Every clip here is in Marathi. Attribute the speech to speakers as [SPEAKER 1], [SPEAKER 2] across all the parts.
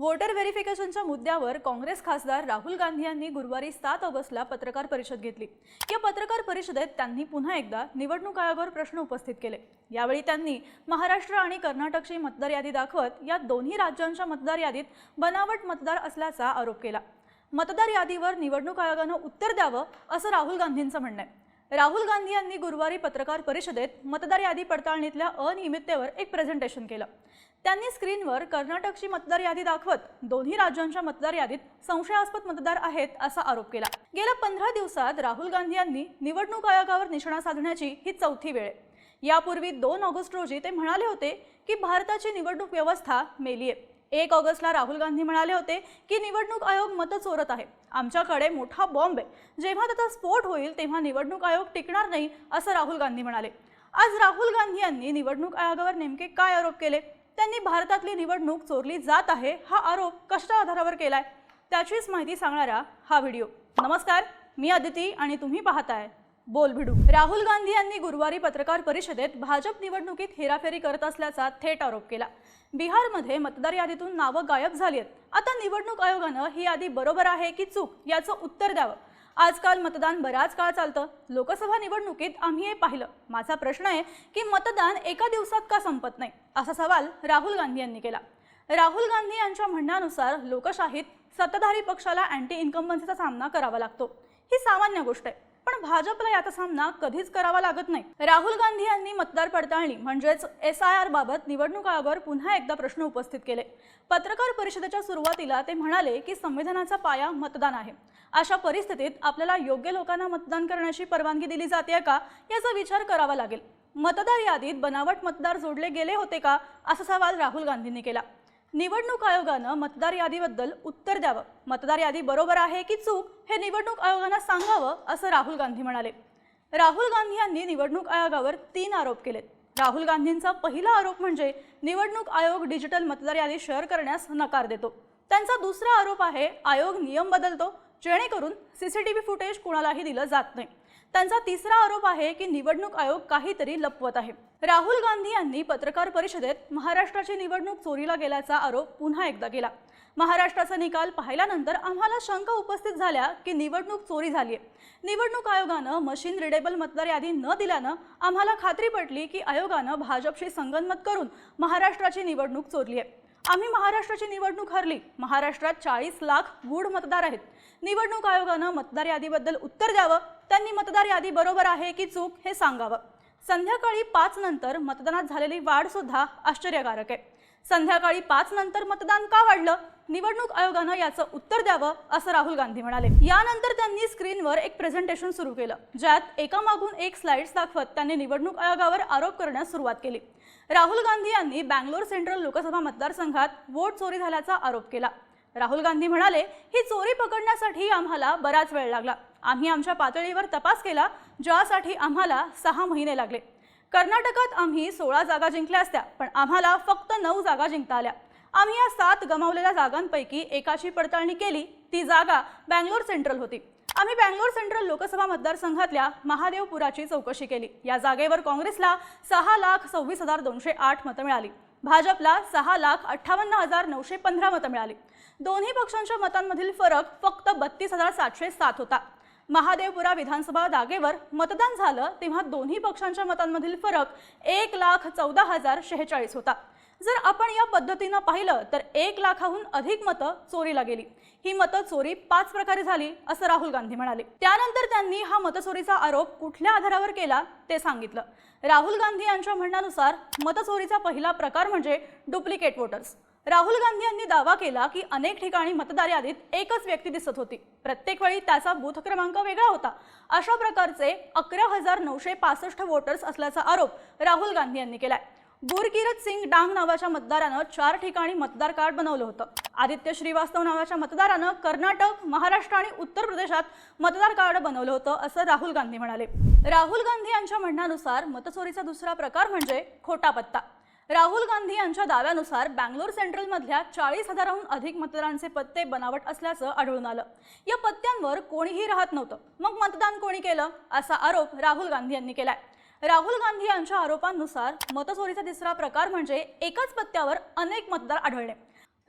[SPEAKER 1] वोटर व्हेरिफिकेशनच्या मुद्द्यावर काँग्रेस खासदार राहुल गांधी यांनी गुरुवारी सात ऑगस्टला पत्रकार परिषद घेतली. या पत्रकार परिषदेत त्यांनी पुन्हा एकदा निवडणूक आयोगावर प्रश्न उपस्थित केले. यावेळी त्यांनी महाराष्ट्र आणि कर्नाटकची मतदार यादी दाखवत या दोन्ही राज्यांच्या मतदार यादीत बनावट मतदार असल्याचा आरोप केला. मतदार यादीवर निवडणूक आयोगानं उत्तर द्यावं असं राहुल गांधींचं म्हणणं आहे. राहुल गांधी यांनी गुरुवारी पत्रकार परिषदेत मतदार यादी पडताळणीतल्या अनियमिततेवर एक प्रेझेंटेशन केलं. त्यांनी स्क्रीनवर कर्नाटकची मतदार यादी दाखवत दोन्ही राज्यांच्या मतदार यादीत संशयास्पद मतदार आहेत असा आरोप केला. गेल्या पंधरा दिवसात राहुल गांधी यांनी निवडणूक आयोगावर निशाणा साधण्याची ही चौथी वेळ. आहे यापूर्वी दोन ऑगस्ट रोजी ते म्हणाले होते की भारताची निवडणूक व्यवस्था मेली आहे एक ऑगस्टला राहुल गांधी म्हणाले होते की निवडणूक आयोग मतं चोरत आहे. आमच्याकडे मोठा बॉम्ब आहे. जेव्हा त्याचा स्फोट होईल तेव्हा निवडणूक आयोग टिकणार नाही असं राहुल गांधी म्हणाले. आज राहुल गांधी यांनी निवडणूक आयोगावर नेमके काय आरोप केले? त्यांनी भारतातली निवडणूक चोरली जात आहे हा आरोप कशा आधारावर केलाय? त्याचीच माहिती सांगणारा हा व्हिडिओ. नमस्कार मी अदिती आणि तुम्ही पाहताय बोलभिडू. राहुल गांधी यांनी गुरुवारी पत्रकार परिषदेत भाजप निवडणुकीत हेराफेरी करत असल्याचा थेट आरोप केला. बिहारमध्ये मतदार यादीतून नावं गायब झाली आहेत. आता निवडणूक आयोगानं ही यादी बरोबर आहे की चूक याचं उत्तर द्यावं? आजकाल मतदान बराच काळ चालतं. लोकसभा निवडणुकीत आम्ही हे पाहिलं. माझा प्रश्न आहे की मतदान एका दिवसात का संपत नाही? असा सवाल राहुल गांधी यांनी केला. राहुल गांधी यांच्या म्हणण्यानुसार लोकशाहीत सत्ताधारी पक्षाला अँटी इन्कम्बन्सीचा सामना करावा लागतो. ही सामान्य गोष्ट आहे. पण भाजपला याचा सामना कधीच करावा लागत नाही. राहुल गांधी यांनी मतदार पडताळणी म्हणजेच एस आय आर बाबत निवडणूक आयोगावर पुन्हा एकदा प्रश्न उपस्थित केले. पत्रकार परिषदेच्या सुरुवातीला ते म्हणाले की संविधानाचा पाया मतदान आहे. अशा परिस्थितीत आपल्याला योग्य लोकांना मतदान करण्याची परवानगी दिली जाते का याचा विचार करावा लागेल. मतदार यादीत बनावट मतदार जोडले गेले होते का? असा सवाल राहुल गांधींनी केला. निवडणूक आयोगानं मतदार यादीबद्दल उत्तर द्यावं. मतदार यादी बरोबर आहे की चूक हे निवडणूक आयोगानं सांगावं असं राहुल गांधी म्हणाले. राहुल गांधी यांनी निवडणूक आयोगावर तीन आरोप केलेत. राहुल गांधींचा पहिला आरोप म्हणजे निवडणूक आयोग डिजिटल मतदार यादी शेअर करण्यास नकार देतो. त्यांचा दुसरा आरोप आहे आयोग नियम बदलतो जेणेकरून सीसीटीव्ही फुटेज कुणालाही दिलं जात नाही. त्यांचा तिसरा आरोप आहे की निवडणूक आयोग काहीतरी लपवत आहे. राहुल गांधी यांनी पत्रकार परिषदेत महाराष्ट्राची निवडणूक चोरीला गेल्याचा आरोप पुन्हा एकदा केला. महाराष्ट्राचा निकाल पाहिल्यानंतर आम्हाला शंका उपस्थित झाल्या की निवडणूक चोरी झाली आहे निवडणूक आयोगानं मशीन रिडेबल मतदार यादी न दिल्यानं आम्हाला खात्री पटली की आयोगानं भाजपशी संगनमत करून महाराष्ट्राची निवडणूक चोरली आहे आम्ही महाराष्ट्राची निवडणूक हरली. महाराष्ट्रात चाळीस लाख गूढ मतदार आहेत. निवडणूक आयोगानं मतदार यादीबद्दल उत्तर द्यावं त्यांनी मतदार यादी बरोबर आहे की चूक हे सांगावं. संध्याकाळी पाच नंतर मतदानात झालेली वाढ सुद्धा आश्चर्यकारक आहे. संध्याकाळी पाच नंतर मतदान का वाढलं? निवडणूक आयोगानं याचं उत्तर द्यावं असं राहुल गांधी म्हणाले. यानंतर त्यांनी स्क्रीनवर एक प्रेझेंटेशन सुरू केलं ज्यात एकामागून एक स्लाइड्स दाखवत त्यांनी निवडणूक आयोगावर आरोप करण्यास सुरुवात केली. राहुल गांधी यांनी बँगलोर सेंट्रल लोकसभा मतदारसंघात वोट चोरी झाल्याचा आरोप केला. राहुल गांधी म्हणाले ही चोरी पकडण्यासाठी आम्हाला बराच वेळ लागला. आम्ही आमच्या पातळीवर तपास केला ज्यासाठी आम्हाला सहा महिने लागले. कर्नाटकात आम्ही सोळा जागा जिंकल्या असत्या पण आम्हाला फक्त नऊ जागा जिंकता आल्या. आम्ही या सात गमावलेल्या जागांपैकी एकाची पडताळणी केली ती जागा बँगलोर सेंट्रल होती. आम्ही बँगलोर सेंट्रल लोकसभा मतदारसंघातल्या महादेवपुराची चौकशी केली. या जागेवर काँग्रेसला सहा लाख सव्वीस हजार दोनशे आठ मतं मिळाली. भाजपला सहा लाख अठ्ठावन्न हजार नऊशे पंधरा मतं मिळाली. दोन्ही पक्षांच्या मतांमधील फरक फक्त बत्तीस हजार सातशे सात होता. महादेवपुरा विधानसभा जागेवर मतदान झालं तेव्हा दोन्ही पक्षांच्या मतांमधील फरक एक लाख चौदा हजार शेहेचाळीस होता. जर आपण या पद्धतीनं पाहिलं तर एक लाखाहून अधिक मतं चोरीला गेली. ही मतं चोरी पाच प्रकारे झाली असं राहुल गांधी म्हणाले. त्यानंतर त्यांनी हा मतचोरीचा आरोप कुठल्या आधारावर केला ते सांगितलं. राहुल गांधी यांच्या म्हणण्यानुसार मतचोरीचा पहिला प्रकार म्हणजे डुप्लिकेट वोटर्स राहुल गांधी यांनी दावा केला की अनेक ठिकाणी मतदार यादीत एकच व्यक्ती दिसत होती. प्रत्येक वेळी त्याचा बूथ क्रमांक वेगळा होता. अशा प्रकारचे अकरा हजार नऊशे पासष्ट वोटर्स असल्याचा आरोप राहुल गांधी यांनी केलाय. गुरकिरत सिंग डांग नावाच्या मतदारानं चार ठिकाणी मतदार कार्ड बनवलं होतं. आदित्य श्रीवास्तव नावाच्या मतदारानं कर्नाटक महाराष्ट्र आणि उत्तर प्रदेशात मतदार कार्ड बनवलं होतं असं राहुल गांधी म्हणाले. राहुल गांधी यांच्या म्हणण्यानुसार मतचोरीचा दुसरा प्रकार म्हणजे खोटा पत्ता. राहुल गांधी यांच्या दाव्यानुसार बँगलोर सेंट्रलमधल्या चाळीस हजाराहून अधिक मतदारांचे पत्ते बनावट असल्याचं आढळून आलं. या पत्त्यांवर कोणीही राहत नव्हतं. मग मतदान कोणी केलं? असा आरोप राहुल गांधी यांनी केलाय. राहुल गांधी यांच्या आरोपांनुसार मतचोरीचा तिसरा प्रकार म्हणजे एकाच पत्त्यावर अनेक मतदार आढळणे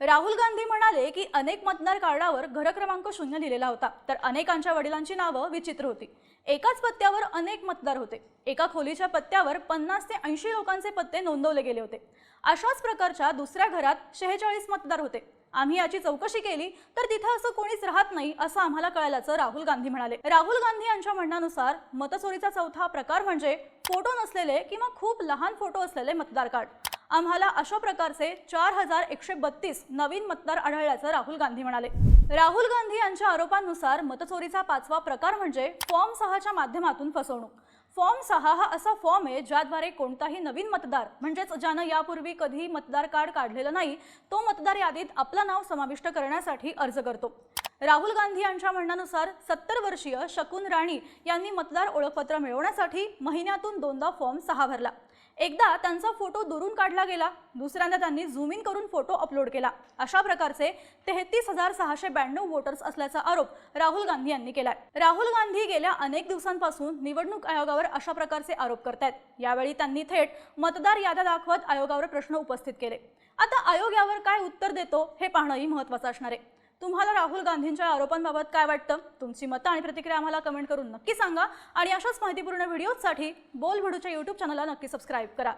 [SPEAKER 1] राहुल गांधी म्हणाले की अनेक मतदार कार्डावर घर क्रमांक शून्य लिहिलेला होता तर अनेकांच्या वडिलांची नावं विचित्र होती. एकाच पत्त्यावर अनेक मतदार होते. एका खोलीच्या पत्त्यावर पन्नास ते ऐंशी लोकांचे पत्ते नोंदवले गेले होते. अशाच प्रकारच्या दुसऱ्या घरात शेहेचाळीस मतदार होते. आम्ही याची चौकशी केली तर तिथं असं कोणीच राहत नाही असं आम्हाला कळल्याचं राहुल गांधी म्हणाले. राहुल गांधी यांच्या म्हणण्यानुसार मतचोरीचा चौथा प्रकार म्हणजे फोटो नसलेले किंवा खूप लहान फोटो असलेले मतदार कार्ड. आम्हाला अशा प्रकारचे चार हजार एकशे बत्तीस नवीन मतदार आढळल्याचं राहुल गांधी म्हणाले. राहुल गांधी यांच्या आरोपांनुसार मतचोरीचा पाचवा प्रकार म्हणजे फॉर्म सहाच्या माध्यमातून फसवणूक. फॉर्म सहा हा असा फॉर्म आहे ज्याद्वारे कोणताही नवीन मतदार म्हणजेच ज्यानं यापूर्वी कधीही मतदार कार्ड काढलेलं नाही तो मतदार यादीत आपलं नाव समाविष्ट करण्यासाठी अर्ज करतो. राहुल गांधी यांच्या म्हणण्यानुसार सत्तर वर्षीय शकुन राणी यांनी मतदार ओळखपत्र मिळवण्यासाठी महिन्यातून दोनदा फॉर्म सहा भरला. एकदा त्यांचा फोटो दुरून काढला गेला. दुसऱ्यांदा त्यांनी झूम इन करून फोटो अपलोड केला. अशा प्रकारचे तेहतीस हजार सहाशे ब्याण्णव वोटर्स असल्याचा आरोप राहुल गांधी यांनी केलाय. राहुल गांधी गेल्या अनेक दिवसांपासून निवडणूक आयोगावर अशा प्रकारचे आरोप करतायत. यावेळी त्यांनी थेट मतदार याद्या दाखवत आयोगावर प्रश्न उपस्थित केले. आता आयोग यावर काय उत्तर देतो हे पाहणंही महत्वाचं असणार आहे. तुम्हाला राहुल गांधींच्या आरोपांबाबत काय वाटतं? तुमची मतं आणि प्रतिक्रिया आम्हाला कमेंट करून नक्की सांगा. आणि अशाच माहितीपूर्ण व्हिडिओजसाठी बोल व्हिडिओच्या यूट्यूब चॅनलला नक्की सबस्क्राईब करा.